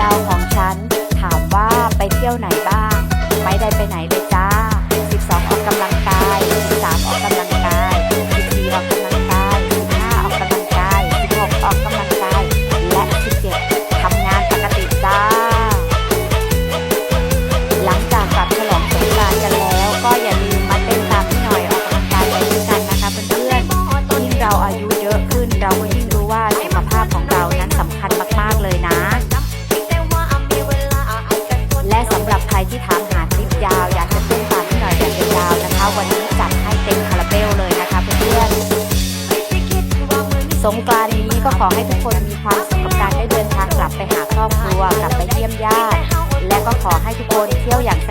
ยาวของฉัน ถามว่าไปเที่ยวไหนบ้าง ไม่ได้ไปไหนเลยจ้า สงกรานนี้ก็ขอให้ทุกคนมีความสุขกับการได้เดินทางกลับไปหาครอบครัวกลับไปเยี่ยมญาติและก็ขอให้ทุกคนเที่ยวอย่างส